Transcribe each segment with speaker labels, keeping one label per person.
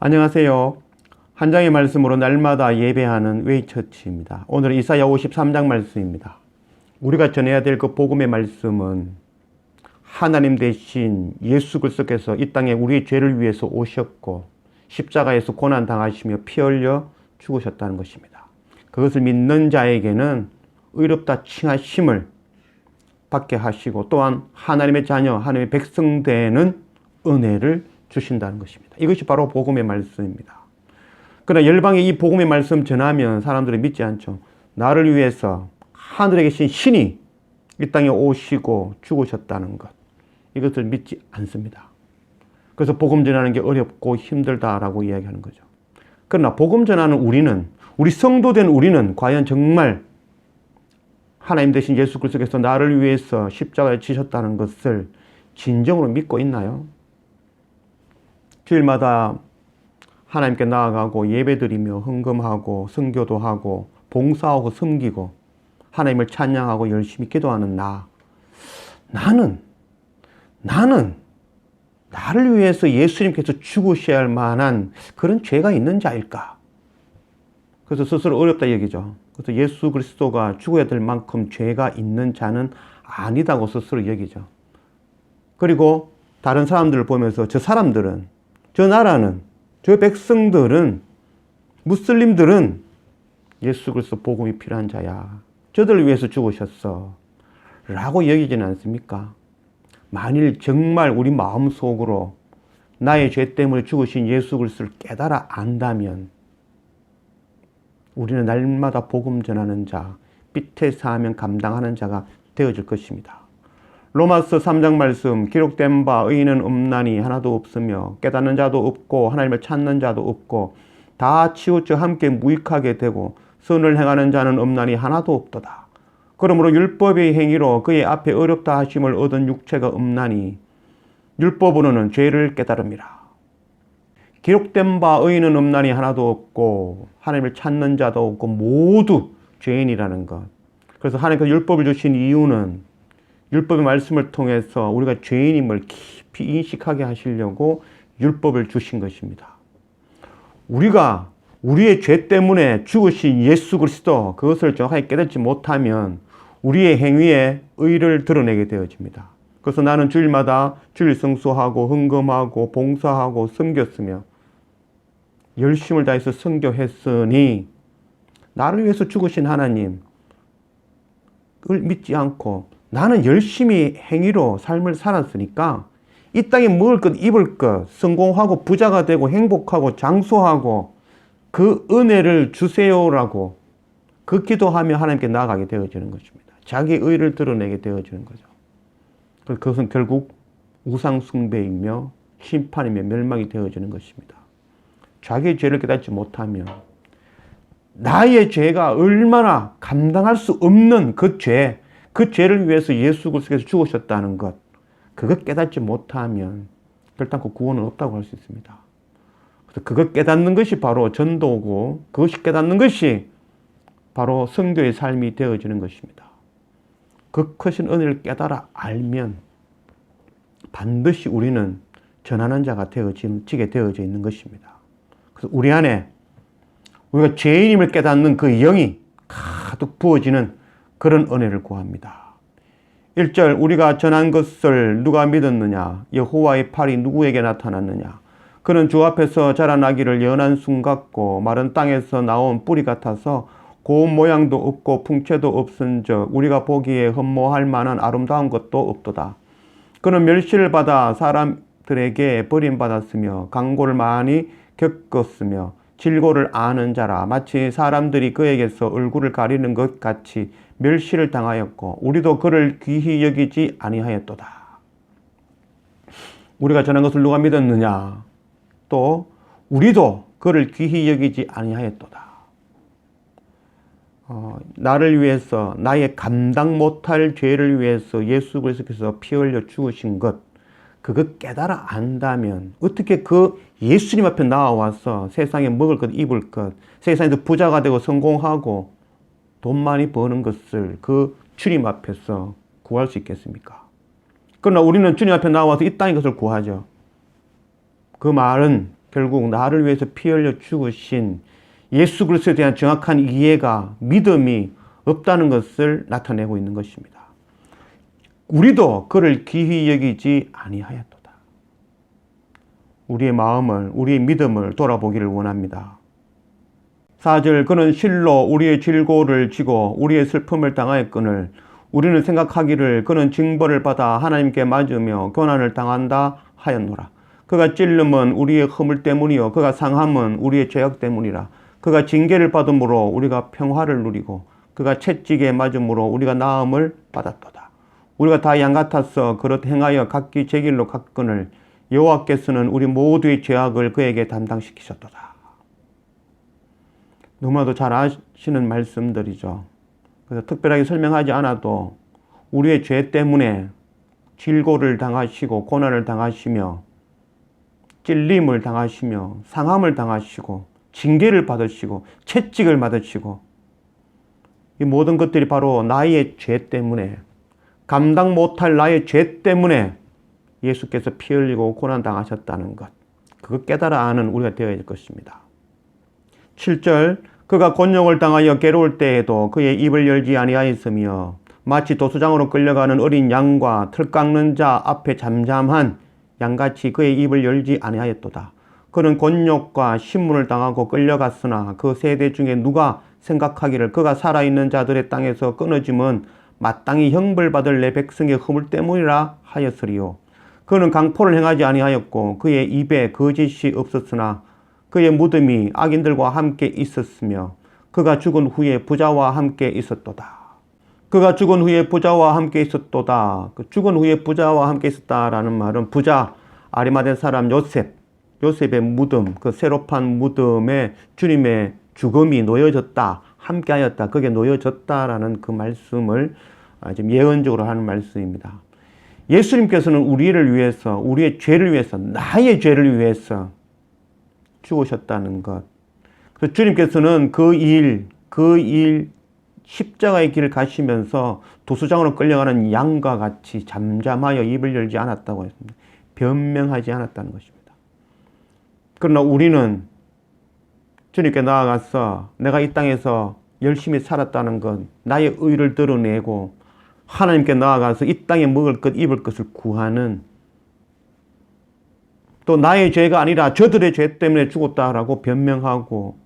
Speaker 1: 안녕하세요. 한 장의 말씀으로 날마다 예배하는 웨이처치입니다. 오늘은 이사야 53장 말씀입니다. 우리가 전해야 될 그 복음의 말씀은 하나님 대신 예수 그리스도께서 이 땅에 우리의 죄를 위해서 오셨고 십자가에서 고난 당하시며 피 흘려 죽으셨다는 것입니다. 그것을 믿는 자에게는 의롭다 칭하심을 받게 하시고 또한 하나님의 자녀, 하나님의 백성 되는 은혜를 주신다는 것입니다. 이것이 바로 복음의 말씀입니다. 그러나 열방에 이 복음의 말씀 전하면 사람들은 믿지 않죠. 나를 위해서 하늘에 계신 신이 이 땅에 오시고 죽으셨다는 것. 이것을 믿지 않습니다. 그래서 복음 전하는 게 어렵고 힘들다라고 이야기하는 거죠. 그러나 복음 전하는 우리는 우리 성도된 우리는 과연 정말 하나님 대신 예수 그리스도께서 나를 위해서 십자가에 지셨다는 것을 진정으로 믿고 있나요? 주일마다 하나님께 나아가고 예배드리며 헌금하고 성교도 하고 봉사하고 섬기고 하나님을 찬양하고 열심히 기도하는 나. 나는 나는 나를 위해서 예수님께서 죽으셔야 할 만한 그런 죄가 있는 자일까? 그래서 스스로 어렵다 얘기죠. 그래서 예수 그리스도가 죽어야 될 만큼 죄가 있는 자는 아니다고 스스로 여기죠. 그리고 다른 사람들을 보면서 저 사람들은, 저 나라는, 저 백성들은, 무슬림들은 예수 그리스도 복음이 필요한 자야. 저들을 위해서 죽으셨어. 라고 여기지는 않습니까? 만일 정말 우리 마음속으로 나의 죄 때문에 죽으신 예수 그리스도를 깨달아 안다면 우리는 날마다 복음 전하는 자, 빛의 사명 감당하는 자가 되어질 것입니다. 로마서 3장 말씀 기록된 바 의인은 없나니 하나도 없으며 깨닫는 자도 없고 하나님을 찾는 자도 없고 다 치우쳐 함께 무익하게 되고 선을 행하는 자는 없나니 하나도 없도다. 그러므로 율법의 행위로 그의 앞에 어렵다 하심을 얻은 육체가 없나니 율법으로는 죄를 깨달음이라. 기록된 바 의인은 없나니 하나도 없고 하나님을 찾는 자도 없고 모두 죄인이라는 것. 그래서 하나님께서 율법을 주신 이유는 율법의 말씀을 통해서 우리가 죄인임을 깊이 인식하게 하시려고 율법을 주신 것입니다. 우리가 우리의 죄 때문에 죽으신 예수 그리스도 그것을 정확하게 깨닫지 못하면 우리의 행위에 의를 드러내게 되어집니다. 그래서 나는 주일마다 주일 성수하고 헌금하고 봉사하고 섬겼으며 열심을 다해서 성교했으니 나를 위해서 죽으신 하나님을 믿지 않고 나는 열심히 행위로 삶을 살았으니까 이 땅에 먹을 것, 입을 것, 성공하고 부자가 되고 행복하고 장수하고 그 은혜를 주세요라고 그 기도하며 하나님께 나아가게 되어지는 것입니다. 자기 의를 드러내게 되어지는 거죠. 그것은 결국 우상숭배이며 심판이며 멸망이 되어지는 것입니다. 자기의 죄를 깨닫지 못하면 나의 죄가 얼마나 감당할 수 없는 그 죄, 그 죄를 위해서 예수 그리스도께서 죽으셨다는 것, 그것 깨닫지 못하면 결단코 구원은 없다고 할 수 있습니다. 그래서 그것 깨닫는 것이 바로 전도고 그것이 깨닫는 것이 바로 성도의 삶이 되어지는 것입니다. 그 크신 은혜를 깨달아 알면 반드시 우리는 전하는 자가 되어지게 되어져 있는 것입니다. 그래서 우리 안에 우리가 죄인임을 깨닫는 그 영이 가득 부어지는 그런 은혜를 구합니다. 1절 우리가 전한 것을 누가 믿었느냐 여호와의 팔이 누구에게 나타났느냐 그는 주 앞에서 자라나기를 연한 순 같고 마른 땅에서 나온 뿌리 같아서 고운 모양도 없고 풍채도 없은즉 우리가 보기에 흠모할 만한 아름다운 것도 없도다. 그는 멸시를 받아 사람들에게 버림받았으며 강고를 많이 겪었으며 질고를 아는 자라 마치 사람들이 그에게서 얼굴을 가리는 것 같이 멸시를 당하였고 우리도 그를 귀히 여기지 아니하였도다. 우리가 전한 것을 누가 믿었느냐? 또 우리도 그를 귀히 여기지 아니하였도다. 어, 나를 위해서 나의 감당 못할 죄를 위해서 예수 그리스도께서 피 흘려 죽으신 것 그거 깨달아 안다면 어떻게 그 예수님 앞에 나와서 세상에 먹을 것 입을 것 세상에서 부자가 되고 성공하고 돈 많이 버는 것을 그 주님 앞에서 구할 수 있겠습니까? 그러나 우리는 주님 앞에 나와서 이 땅의 것을 구하죠. 그 말은 결국 나를 위해서 피 흘려 죽으신 예수 그리스도에 대한 정확한 이해가 믿음이 없다는 것을 나타내고 있는 것입니다. 우리도 그를 귀히 여기지 아니하였도다. 우리의 마음을 우리의 믿음을 돌아보기를 원합니다. 4절 그는 실로 우리의 질고를 지고 우리의 슬픔을 당하였거늘 우리는 생각하기를 그는 징벌을 받아 하나님께 맞으며 고난을 당한다 하였노라. 그가 찔름은 우리의 허물 때문이요 그가 상함은 우리의 죄악 때문이라. 그가 징계를 받음으로 우리가 평화를 누리고 그가 채찍에 맞음으로 우리가 나음을 받았도다. 우리가 다 양 같아서 그릇 행하여 각기 제 길로 갔거늘 여호와께서는 우리 모두의 죄악을 그에게 담당시키셨도다. 너무나도 잘 아시는 말씀들이죠. 그래서 특별하게 설명하지 않아도 우리의 죄 때문에 질고를 당하시고 고난을 당하시며 찔림을 당하시며 상함을 당하시고 징계를 받으시고 채찍을 받으시고 이 모든 것들이 바로 나의 죄 때문에 감당 못할 나의 죄 때문에 예수께서 피 흘리고 고난 당하셨다는 것. 그거 깨달아 아는 우리가 되어야 될 것입니다. 7절 그가 곤욕을 당하여 괴로울 때에도 그의 입을 열지 아니하였으며 마치 도수장으로 끌려가는 어린 양과 틀 깎는 자 앞에 잠잠한 양같이 그의 입을 열지 아니하였도다. 그는 곤욕과 신문을 당하고 끌려갔으나 그 세대 중에 누가 생각하기를 그가 살아있는 자들의 땅에서 끊어짐은 마땅히 형벌 받을 내 백성의 허물 때문이라 하였으리요. 그는 강포를 행하지 아니하였고 그의 입에 거짓이 없었으나 그의 무덤이 악인들과 함께 있었으며 그가 죽은 후에 부자와 함께 있었도다. 그가 죽은 후에 부자와 함께 있었도다. 그 죽은 후에 부자와 함께 있었다라는 말은 부자 아리마대 사람 요셉, 요셉의 무덤, 그 새로 판 무덤에 주님의 죽음이 놓여졌다, 함께하였다, 그게 놓여졌다라는 그 말씀을 지금 예언적으로 하는 말씀입니다. 예수님께서는 우리를 위해서, 우리의 죄를 위해서, 나의 죄를 위해서 죽으셨다는 것. 그래서 주님께서는 그 일, 그 일, 십자가의 길을 가시면서 도수장으로 끌려가는 양과 같이 잠잠하여 입을 열지 않았다고 했습니다. 변명하지 않았다는 것입니다. 그러나 우리는 주님께 나아가서 내가 이 땅에서 열심히 살았다는 것, 나의 의를 드러내고 하나님께 나아가서 이 땅에 먹을 것, 입을 것을 구하는 또 나의 죄가 아니라 저들의 죄 때문에 죽었다라고 변명하고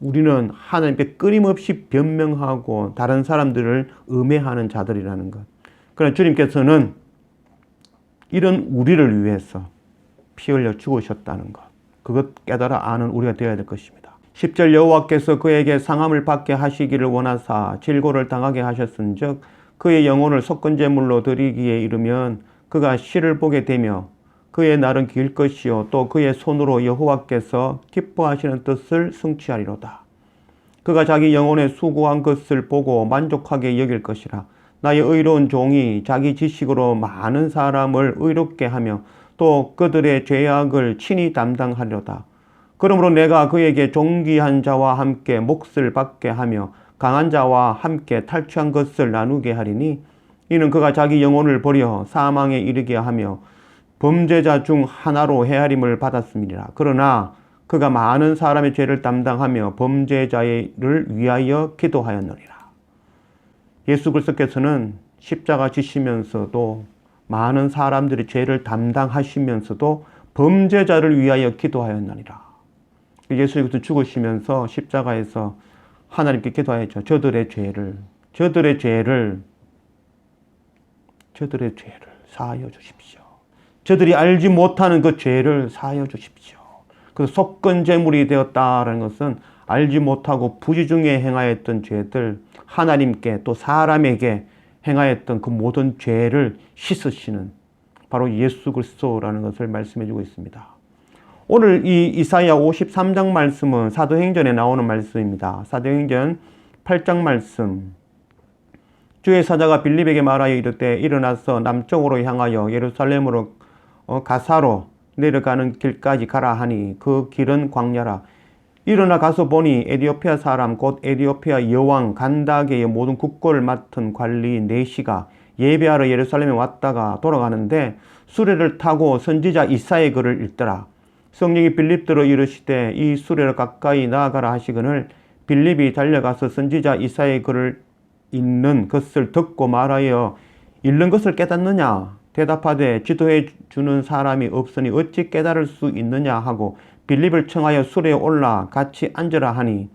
Speaker 1: 우리는 하나님께 끊임없이 변명하고 다른 사람들을 음해하는 자들이라는 것. 그러나 주님께서는 이런 우리를 위해서 피 흘려 죽으셨다는 것. 그것 깨달아 아는 우리가 되어야 될 것입니다. 10절 여호와께서 그에게 상함을 받게 하시기를 원하사 질고를 당하게 하셨은즉 그의 영혼을 석건제물로 드리기에 이르면 그가 시를 보게 되며 그의 날은 길 것이요 또 그의 손으로 여호와께서 기뻐하시는 뜻을 성취하리로다. 그가 자기 영혼에 수고한 것을 보고 만족하게 여길 것이라. 나의 의로운 종이 자기 지식으로 많은 사람을 의롭게 하며 또 그들의 죄악을 친히 담당하려다. 그러므로 내가 그에게 종기한 자와 함께 몫을 받게 하며 강한 자와 함께 탈취한 것을 나누게 하리니 이는 그가 자기 영혼을 버려 사망에 이르게 하며 범죄자 중 하나로 헤아림을 받았습니다. 그러나 그가 많은 사람의 죄를 담당하며 범죄자를 위하여 기도하였느니라. 예수 그리스도께서는 십자가 지시면서도 많은 사람들의 죄를 담당하시면서도 범죄자를 위하여 기도하였느니라. 예수님께서 죽으시면서 십자가에서 하나님께 기도하였죠. 저들의 죄를, 저들의 죄를, 저들의 죄를 사하여 주십시오. 저들이 알지 못하는 그 죄를 사하여 주십시오. 그 속건 제물이 되었다라는 것은 알지 못하고 부지 중에 행하였던 죄들 하나님께 또 사람에게 행하였던 그 모든 죄를 씻으시는 바로 예수 그리스도라는 것을 말씀해 주고 있습니다. 오늘 이 이사야 53장 말씀은 사도행전에 나오는 말씀입니다. 사도행전 8장 말씀. 주의 사자가 빌립에게 말하여 이르되 일어나서 남쪽으로 향하여 예루살렘으로 어, 가사로 내려가는 길까지 가라 하니 그 길은 광야라. 일어나 가서 보니 에디오피아 사람 곧 에디오피아 여왕 간다게의 모든 국고를 맡은 관리 네시가 예배하러 예루살렘에 왔다가 돌아가는데 수레를 타고 선지자 이사의 글을 읽더라. 성령이 빌립들어 이르시되 이 수레를 가까이 나아가라 하시거늘 빌립이 달려가서 선지자 이사의 글을 읽는 것을 듣고 말하여 읽는 것을 깨닫느냐 대답하되 지도해 주는 사람이 없으니 어찌 깨달을 수 있느냐 하고 빌립을 청하여 수레에 올라 같이 앉으라 하니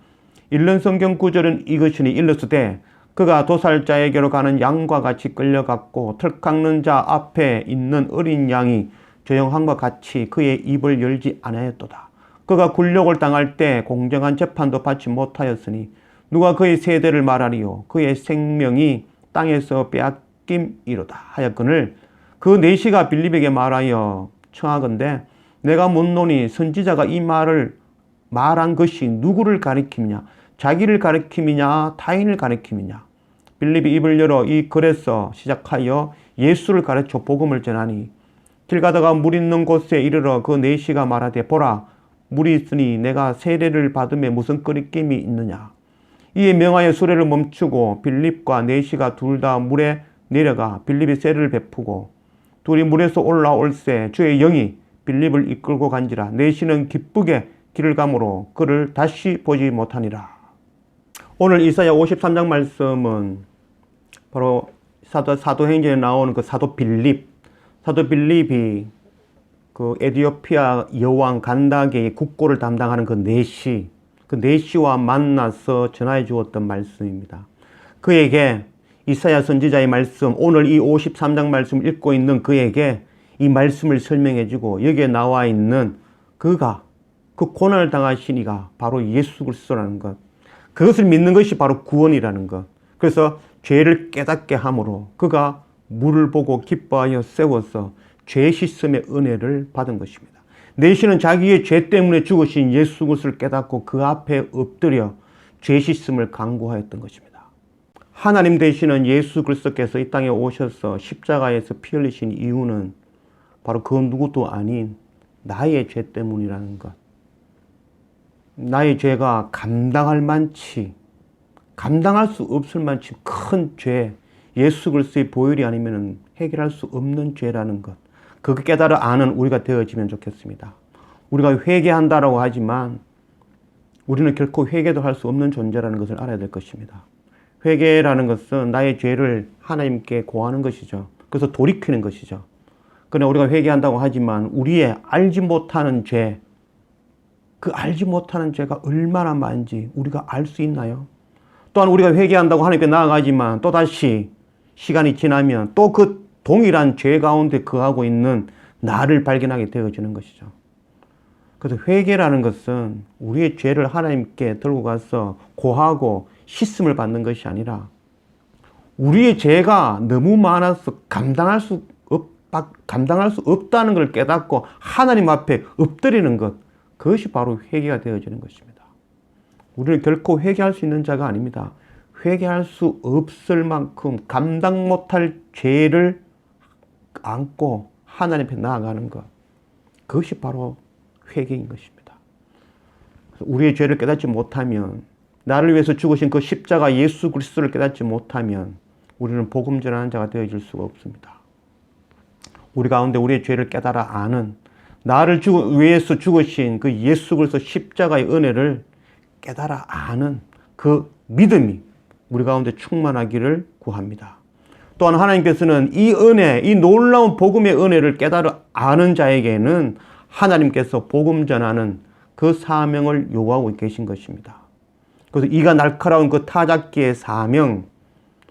Speaker 1: 읽는 성경 구절은 이것이니 일렀으되 그가 도살자에게로 가는 양과 같이 끌려갔고 털 깎는 자 앞에 있는 어린 양이 조용함과 같이 그의 입을 열지 아니하였도다. 그가 굴욕을 당할 때 공정한 재판도 받지 못하였으니 누가 그의 세대를 말하리요 그의 생명이 땅에서 빼앗김이로다 하였거늘 그 내시가 빌립에게 말하여 청하건대 내가 묻노니 선지자가 이 말을 말한 것이 누구를 가리킴이냐? 자기를 가리킴이냐? 타인을 가리킴이냐? 빌립이 입을 열어 이 글에서 시작하여 예수를 가르쳐 복음을 전하니 길 가다가 물 있는 곳에 이르러 그 내시가 말하되 보라 물이 있으니 내가 세례를 받음에 무슨 끄리낌이 있느냐? 이에 명하여 수레를 멈추고 빌립과 내시가 둘 다 물에 내려가 빌립이 세례를 베푸고 둘이 물에서 올라올새 주의 영이 빌립을 이끌고 간지라 내시는 기쁘게 길을 가므로 그를 다시 보지 못하니라 오늘 이사야 53장 말씀은 바로 사도, 사도행전에 나오는 그 사도 빌립 사도 빌립이 그 에디오피아 여왕 간다게의 국고를 담당하는 그 내시, 그 내시와 만나서 전하여 주었던 말씀입니다. 그에게 이사야 선지자의 말씀, 오늘 이 53장 말씀을 읽고 있는 그에게 이 말씀을 설명해 주고 여기에 나와 있는 그가 그 고난을 당하신 이가 바로 예수 그리스도라는 것. 그것을 믿는 것이 바로 구원이라는 것. 그래서 죄를 깨닫게 함으로 그가 물을 보고 기뻐하여 세워서 죄 씻음의 은혜를 받은 것입니다. 내시는 자기의 죄 때문에 죽으신 예수 그리스도를 깨닫고 그 앞에 엎드려 죄 씻음을 강구하였던 것입니다. 하나님 되시는 예수 그리스도께서 이 땅에 오셔서 십자가에서 피 흘리신 이유는 바로 그 누구도 아닌 나의 죄 때문이라는 것. 나의 죄가 감당할 만치, 감당할 수 없을 만치 큰 죄, 예수 그리스도의 보혈이 아니면 해결할 수 없는 죄라는 것. 그거 깨달아 아는 우리가 되어지면 좋겠습니다. 우리가 회개한다라고 하지만 우리는 결코 회개도 할 수 없는 존재라는 것을 알아야 될 것입니다. 회개라는 것은 나의 죄를 하나님께 고하는 것이죠. 그래서 돌이키는 것이죠. 그러나 우리가 회개한다고 하지만 우리의 알지 못하는 죄, 그 알지 못하는 죄가 얼마나 많은지 우리가 알 수 있나요? 또한 우리가 회개한다고 하나님께 나아가지만 또다시 시간이 지나면 또 그 동일한 죄 가운데 거하고 있는 나를 발견하게 되어지는 것이죠. 그래서 회개라는 것은 우리의 죄를 하나님께 들고 가서 고하고 씻음을 받는 것이 아니라 우리의 죄가 너무 많아서 감당할 수 없, 감당할 수 없다는 걸 깨닫고 하나님 앞에 엎드리는 것. 그것이 바로 회개가 되어지는 것입니다. 우리는 결코 회개할 수 있는 자가 아닙니다. 회개할 수 없을 만큼 감당 못할 죄를 안고 하나님 앞에 나아가는 것. 그것이 바로 회개인 것입니다. 우리의 죄를 깨닫지 못하면 나를 위해서 죽으신 그 십자가 예수 그리스도를 깨닫지 못하면 우리는 복음 전하는 자가 되어질 수가 없습니다. 우리 가운데 우리의 죄를 깨달아 아는 나를 죽, 위해서 죽으신 그 예수 그리스도 십자가의 은혜를 깨달아 아는 그 믿음이 우리 가운데 충만하기를 구합니다. 또한 하나님께서는 이 은혜, 이 놀라운 복음의 은혜를 깨달아 아는 자에게는 하나님께서 복음 전하는 그 사명을 요구하고 계신 것입니다. 그래서 이가 날카로운 그 타작기의 사명,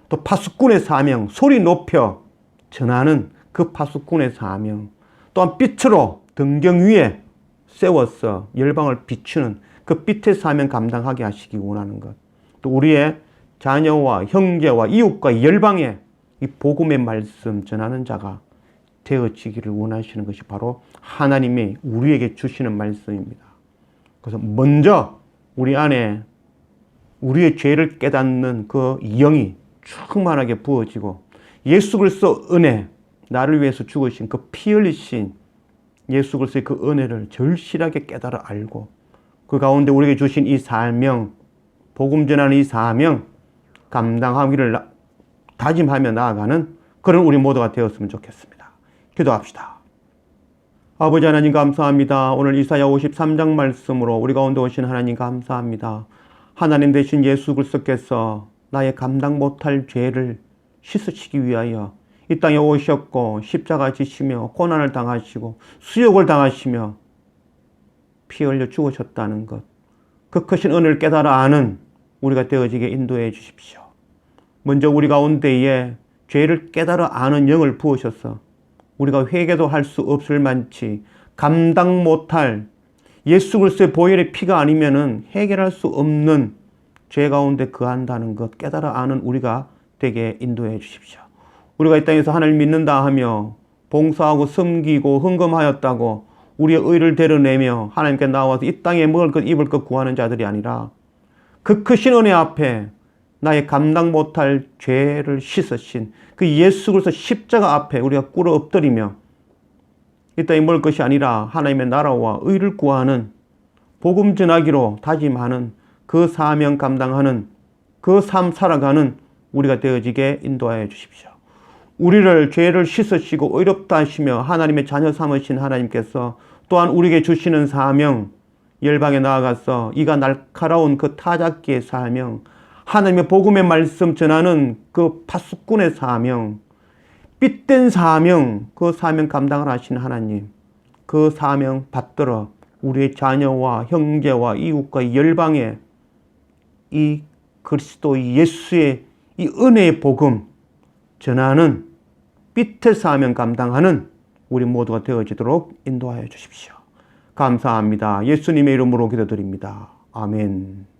Speaker 1: 또 파수꾼의 사명, 소리 높여 전하는 그 파수꾼의 사명, 또한 빛으로 등경 위에 세워서 열방을 비추는 그 빛의 사명 감당하게 하시기 원하는 것. 또 우리의 자녀와 형제와 이웃과 열방에 이 복음의 말씀 전하는 자가 되어지기를 원하시는 것이 바로 하나님이 우리에게 주시는 말씀입니다. 그래서 먼저 우리 안에 우리의 죄를 깨닫는 그 영이 충만하게 부어지고 예수 그리스도 은혜 나를 위해서 죽으신 그 피 흘리신 예수 그리스도의 그 은혜를 절실하게 깨달아 알고 그 가운데 우리에게 주신 이 사명 복음 전하는 이 사명 감당하기를 다짐하며 나아가는 그런 우리 모두가 되었으면 좋겠습니다. 기도합시다. 아버지 하나님 감사합니다. 오늘 이사야 53장 말씀으로 우리 가운데 오신 하나님 감사합니다. 하나님 대신 예수 그리스도께서 나의 감당 못할 죄를 씻으시기 위하여 이 땅에 오셨고 십자가 지시며 고난을 당하시고 수욕을 당하시며 피 흘려 죽으셨다는 것. 그 크신 은을 깨달아 아는 우리가 되어지게 인도해 주십시오. 먼저 우리 가운데에 죄를 깨달아 아는 영을 부으셔서 우리가 회개도 할 수 없을 만치 감당 못할 예수 그리스도의 보혈의 피가 아니면은 해결할 수 없는 죄 가운데 거한다는 것 깨달아 아는 우리가 되게 인도해 주십시오. 우리가 이 땅에서 하나님 믿는다 하며 봉사하고 섬기고 헌금하였다고 우리의 의를 드러내며 하나님께 나와서 이 땅에 먹을 것 입을 것 구하는 자들이 아니라 그 크신 은혜 앞에 나의 감당 못할 죄를 씻으신 그 예수 그리스도 십자가 앞에 우리가 꿇어 엎드리며 이 땅에 먹을 것이 아니라 하나님의 나라와 의를 구하는 복음 전하기로 다짐하는 그 사명 감당하는 그 삶 살아가는 우리가 되어지게 인도하여 주십시오. 우리를 죄를 씻으시고 의롭다 하시며 하나님의 자녀 삼으신 하나님께서 또한 우리에게 주시는 사명 열방에 나아가서 이가 날카로운 그 타작기의 사명 하나님의 복음의 말씀 전하는 그 파수꾼의 사명 삐된 사명 그 사명 감당을 하신 하나님 그 사명 받들어 우리의 자녀와 형제와 이웃과 열방에 이 그리스도 예수의 이 은혜의 복음 전하는 삐틀 사명 감당하는 우리 모두가 되어지도록 인도하여 주십시오. 감사합니다. 예수님의 이름으로 기도드립니다. 아멘.